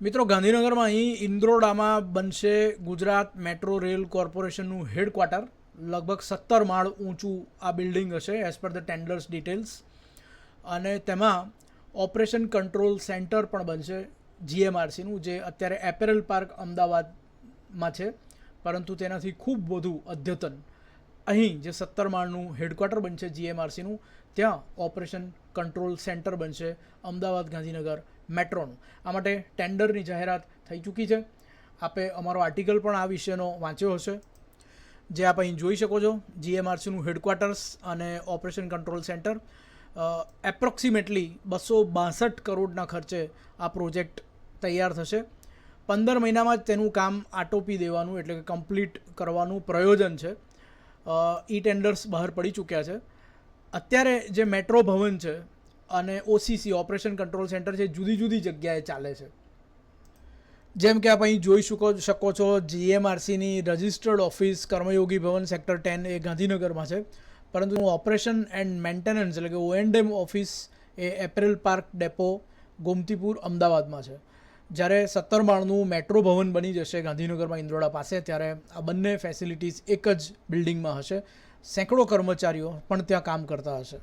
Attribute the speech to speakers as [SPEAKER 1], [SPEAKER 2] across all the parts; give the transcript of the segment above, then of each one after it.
[SPEAKER 1] મિત્રો, ગાંધીનગરમાં અહીં ઇન્દ્રોડામાં બનશે ગુજરાત મેટ્રો રેલ કોર્પોરેશનનું હેડક્વાર્ટર. લગભગ સત્તર માળ ઊંચું આ બિલ્ડિંગ હશે as per the tenders details અને તેમાં ઓપરેશન કંટ્રોલ સેન્ટર પણ બનશે, જીએમઆરસીનું, જે અત્યારે એપેરલ પાર્ક અમદાવાદમાં છે. પરંતુ તેનાથી ખૂબ વધુ અદ્યતન અહીં જે સત્તર માળનું હેડક્વાર્ટર બનશે, જીએમઆરસીનું, ત્યાં ઓપરેશન કંટ્રોલ સેન્ટર બનશે અમદાવાદ ગાંધીનગર મેટ્રોનું. આ માટે ટેન્ડરની જાહેરાત થઈ ચૂકી છે. આપે અમારો આર્ટિકલ પણ આ વિષયનો વાંચ્યો હશે. જે આપ અહીં જોઈ શકો છો, જીએમઆરસીનું હેડક્વાર્ટર્સ અને ઓપરેશન કંટ્રોલ સેન્ટર એપ્રોક્સિમેટલી બસો બાસઠ કરોડના ખર્ચે આ પ્રોજેક્ટ તૈયાર થશે. પંદર મહિનામાં જ તેનું કામ આટોપી દેવાનું એટલે કે કમ્પ્લીટ કરવાનું પ્રયોજન છે. ઈ ટેન્ડર્સ બહાર પડી ચૂક્યા છે. અત્યારે જે મેટ્રો ભવન છે અને ઓસીસી ઓપરેશન કંટ્રોલ સેન્ટર છે, જુદી જુદી જગ્યાએ ચાલે છે. જેમ કે આપ અહીં જોઈ શકો શકો છો જીએમઆરસીની registered office, Karmayogi Bhavan sector ten A ગાંધીનગરમાં છે. પરંતુ ઓપરેશન એન્ડ મેન્ટેનન્સ એટલે કે ઓએનડેમ ઓફિસ એ એપ્રિલ પાર્ક ડેપો, ગોમતીપુર, અમદાવાદમાં છે. જ્યારે સત્તર માળનું મેટ્રો ભવન બની જશે ગાંધીનગરમાં ઇન્દ્રોડા પાસે, ત્યારે આ બંને ફેસિલિટીઝ એક જ બિલ્ડિંગમાં હશે. સેંકડો કર્મચારીઓ પણ ત્યાં કામ કરતા હશે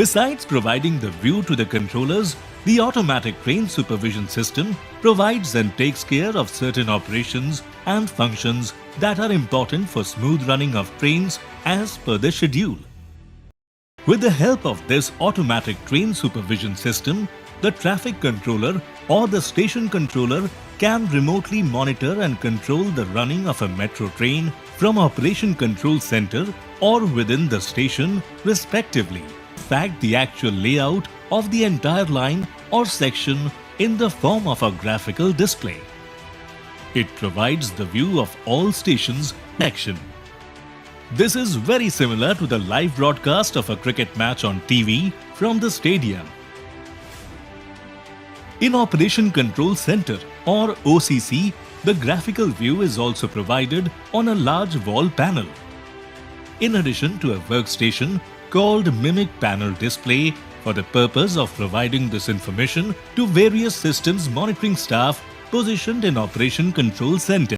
[SPEAKER 2] Besides providing the view to the controllers, the automatic train supervision system provides and takes care of certain operations and functions that are important for smooth running of trains as per the schedule. With the help of this automatic train supervision system, the traffic controller or the station controller can remotely monitor and control the running of a metro train from operation control center or within the station respectively. Fact the actual layout of the entire line or section in the form of a graphical display. It provides the view of all stations action. This is very similar to the live broadcast of a cricket match on TV from the stadium. In Operation Control Center or OCC, the graphical view is also provided on a large wall panel. In addition to a workstation called Mimic Panel Display for the purpose of providing this information to various systems monitoring staff positioned in Operation Control Center.